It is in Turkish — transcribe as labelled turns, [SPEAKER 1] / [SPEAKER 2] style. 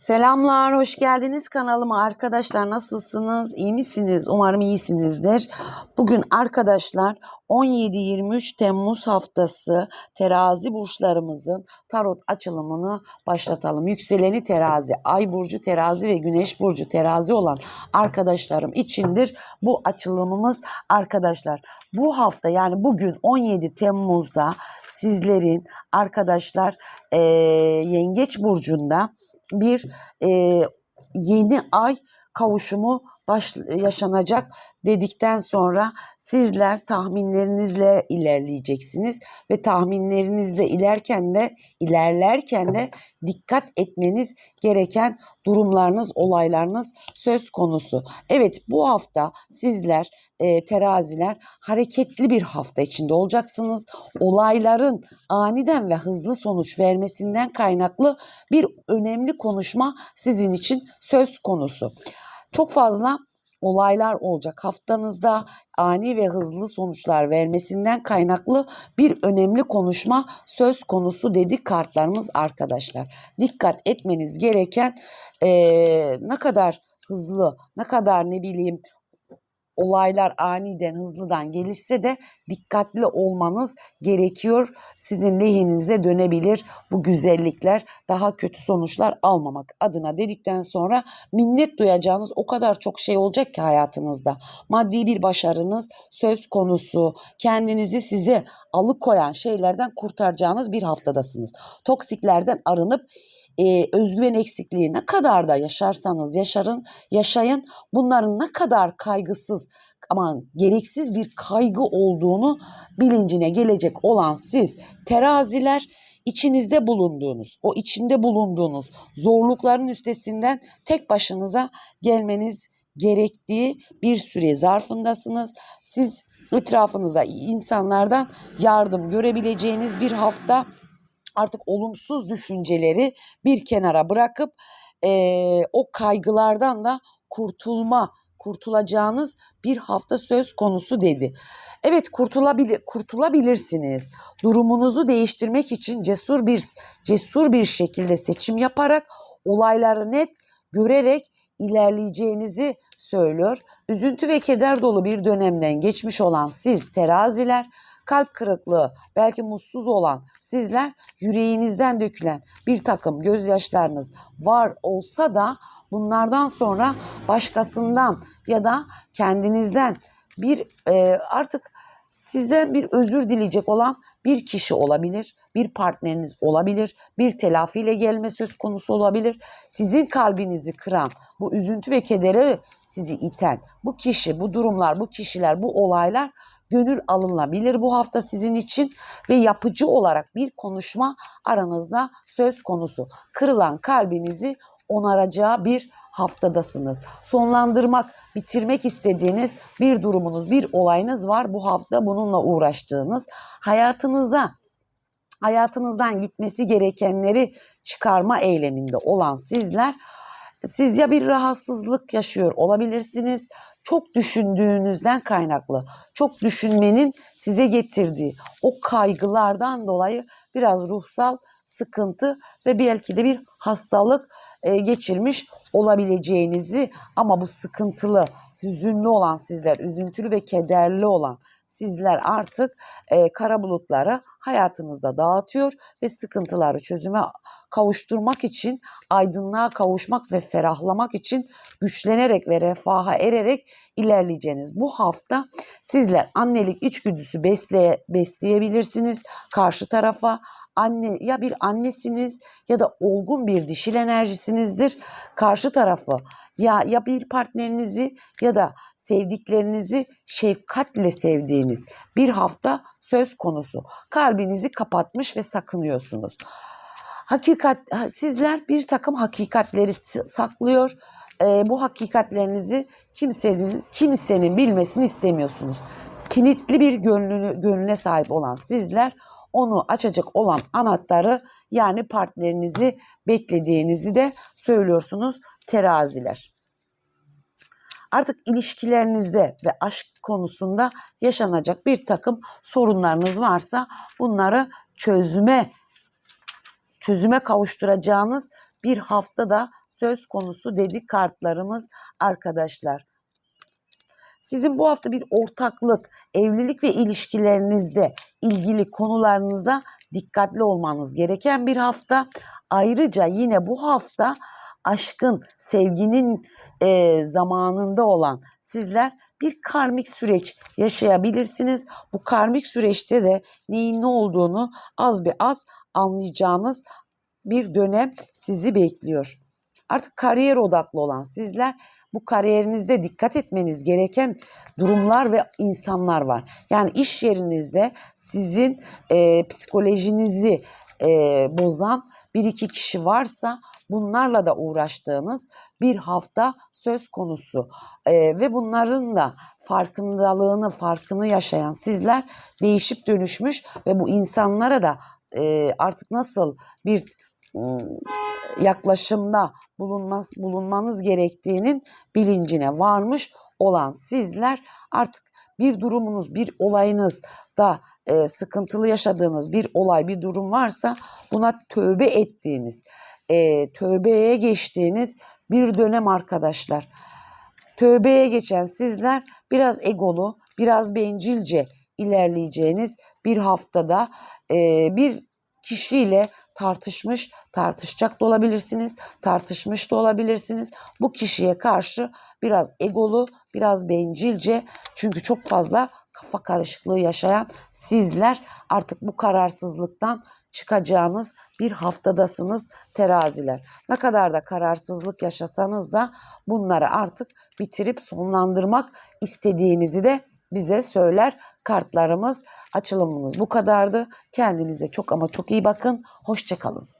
[SPEAKER 1] Selamlar, hoş geldiniz kanalıma arkadaşlar. Nasılsınız? İyi misiniz? Umarım iyisinizdir. Bugün arkadaşlar 17-23 Temmuz haftası terazi burçlarımızın tarot açılımını başlatalım. Yükseleni terazi, ay burcu terazi ve güneş burcu terazi olan arkadaşlarım içindir bu açılımımız arkadaşlar. Bu hafta yani bugün 17 Temmuz'da sizlerin arkadaşlar eee, Yengeç burcunda bir e, yeni ay kavuşumu baş, yaşanacak dedikten sonra sizler tahminlerinizle ilerleyeceksiniz ve tahminlerinizle ilerken de ilerlerken de dikkat etmeniz gereken durumlarınız, olaylarınız söz konusu. Evet bu hafta sizler e, teraziler hareketli bir hafta içinde olacaksınız. Olayların aniden ve hızlı sonuç vermesinden kaynaklı bir önemli konuşma sizin için söz konusu. Çok fazla olaylar olacak haftanızda ani ve hızlı sonuçlar vermesinden kaynaklı bir önemli konuşma söz konusu dedi kartlarımız arkadaşlar. Dikkat etmeniz gereken eee, ne kadar hızlı, ne kadar ne bileyim olaylar aniden hızlıdan gelişse de dikkatli olmanız gerekiyor. Sizin lehinize dönebilir bu güzellikler daha kötü sonuçlar almamak adına dedikten sonra minnet duyacağınız o kadar çok şey olacak ki hayatınızda. Maddi bir başarınız söz konusu. Kendinizi size alıkoyan şeylerden kurtaracağınız bir haftadasınız. Toksiklerden arınıp e, özgüven eksikliği ne kadar da yaşarsanız yaşarın, yaşayın bunların ne kadar kaygısız aman gereksiz bir kaygı olduğunu bilincine gelecek olan siz teraziler içinizde bulunduğunuz, o içinde bulunduğunuz zorlukların üstesinden tek başınıza gelmeniz gerektiği bir süre zarfındasınız. Siz etrafınızda insanlardan yardım görebileceğiniz bir hafta artık olumsuz düşünceleri bir kenara bırakıp eee, o kaygılardan da kurtulma kurtulacağınız bir hafta söz konusu dedi. Evet kurtulabilir kurtulabilirsiniz. Durumunuzu değiştirmek için cesur bir cesur bir şekilde seçim yaparak olayları net görerek ilerleyeceğinizi söylüyor. Üzüntü ve keder dolu bir dönemden geçmiş olan siz teraziler kalp kırıklığı, belki mutsuz olan sizler yüreğinizden dökülen bir takım gözyaşlarınız var olsa da bunlardan sonra başkasından ya da kendinizden bir e, artık sizden bir özür dileyecek olan bir kişi olabilir, bir partneriniz olabilir, bir telafiyle gelme söz konusu olabilir. Sizin kalbinizi kıran, bu üzüntü ve kedere sizi iten bu kişi, bu durumlar, bu kişiler, bu olaylar gönül alınabilir bu hafta sizin için ve yapıcı olarak bir konuşma aranızda söz konusu. Kırılan kalbinizi onaracağı bir haftadasınız. Sonlandırmak, bitirmek istediğiniz bir durumunuz, bir olayınız var. Bu hafta bununla uğraştığınız hayatınıza hayatınızdan gitmesi gerekenleri çıkarma eyleminde olan sizler siz ya bir rahatsızlık yaşıyor olabilirsiniz. Çok düşündüğünüzden kaynaklı, çok düşünmenin size getirdiği o kaygılardan dolayı biraz ruhsal sıkıntı ve belki de bir hastalık e, geçirmiş olabileceğinizi ama bu sıkıntılı, hüzünlü olan sizler, üzüntülü ve kederli olan sizler artık e, kara bulutları hayatınızda dağıtıyor ve sıkıntıları çözüme kavuşturmak için, aydınlığa kavuşmak ve ferahlamak için güçlenerek ve refaha ererek ilerleyeceğiniz bu hafta sizler annelik içgüdüsü besleye, besleyebilirsiniz. Karşı tarafa anne ya bir annesiniz ya da olgun bir dişil enerjisinizdir. Karşı tarafı ya ya bir partnerinizi ya da sevdiklerinizi şefkatle sevdiğiniz bir hafta söz konusu. Kalbinizi kapatmış ve sakınıyorsunuz. Hakikat sizler bir takım hakikatleri saklıyor. Ee, bu hakikatlerinizi kimsenin kimsenin bilmesini istemiyorsunuz. Kilitli bir gönlünü, gönlüne sahip olan sizler onu açacak olan anahtarı yani partnerinizi beklediğinizi de söylüyorsunuz teraziler. Artık ilişkilerinizde ve aşk konusunda yaşanacak bir takım sorunlarınız varsa bunları çözüme çözüme kavuşturacağınız bir hafta da söz konusu dedi kartlarımız arkadaşlar. Sizin bu hafta bir ortaklık, evlilik ve ilişkilerinizde ilgili konularınızda dikkatli olmanız gereken bir hafta. Ayrıca yine bu hafta aşkın, sevginin e, zamanında olan sizler bir karmik süreç yaşayabilirsiniz. Bu karmik süreçte de neyin ne olduğunu az bir az anlayacağınız bir dönem sizi bekliyor. Artık kariyer odaklı olan sizler bu kariyerinizde dikkat etmeniz gereken durumlar ve insanlar var. Yani iş yerinizde sizin e, psikolojinizi e, bozan bir iki kişi varsa bunlarla da uğraştığınız bir hafta söz konusu. E, ve bunların da farkındalığını farkını yaşayan sizler değişip dönüşmüş ve bu insanlara da e, artık nasıl bir ım, yaklaşımda bulunmaz, bulunmanız gerektiğinin bilincine varmış olan sizler artık bir durumunuz, bir olayınız da e, sıkıntılı yaşadığınız bir olay, bir durum varsa buna tövbe ettiğiniz, e, tövbeye geçtiğiniz bir dönem arkadaşlar. Tövbeye geçen sizler biraz egolu, biraz bencilce ilerleyeceğiniz bir haftada e, bir kişiyle tartışmış, tartışacak da olabilirsiniz, tartışmış da olabilirsiniz. Bu kişiye karşı biraz egolu, biraz bencilce çünkü çok fazla kafa karışıklığı yaşayan sizler artık bu kararsızlıktan çıkacağınız bir haftadasınız teraziler. Ne kadar da kararsızlık yaşasanız da bunları artık bitirip sonlandırmak istediğinizi de bize söyler kartlarımız. Açılımımız bu kadardı. Kendinize çok ama çok iyi bakın. Hoşçakalın.